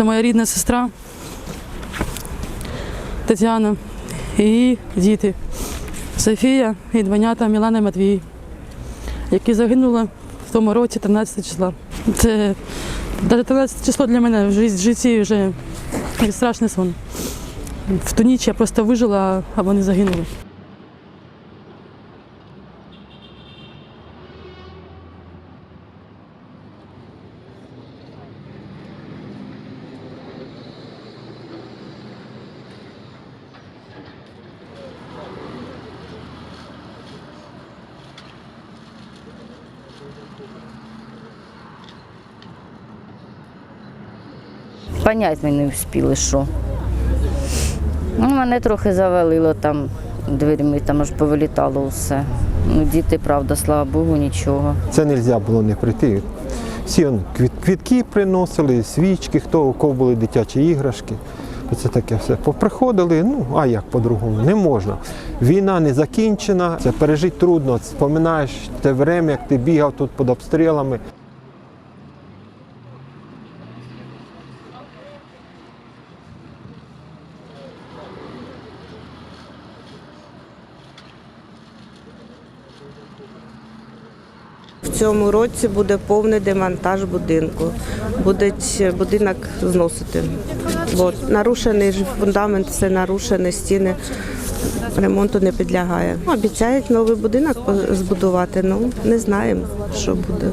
Це моя рідна сестра Тетяна і її діти Софія і двойнята Мілана і Матвій, які загинули в тому році 13 числа. Це навіть 13 число для мене в житті вже страшний сон. В ту ніч я просто вижила, а вони загинули. Понять ми не встигли, що. Ну, мене трохи завалило там дверми, там аж повилітало все. Ну, діти, правда, слава Богу, нічого. Це не можна було не прийти. Всі квітки приносили, свічки, хто у кого були дитячі іграшки. Це таке все. Поприходили, ну а як по-другому? Не можна. Війна не закінчена, це пережити трудно. Споминаєш те время, як ти бігав тут під обстрілами. В цьому році буде повний демонтаж будинку. Буде будинок зносити. От. Нарушений фундамент, все нарушені стіни. Ремонту не підлягає. Обіцяють новий будинок збудувати, ну не знаємо, що буде.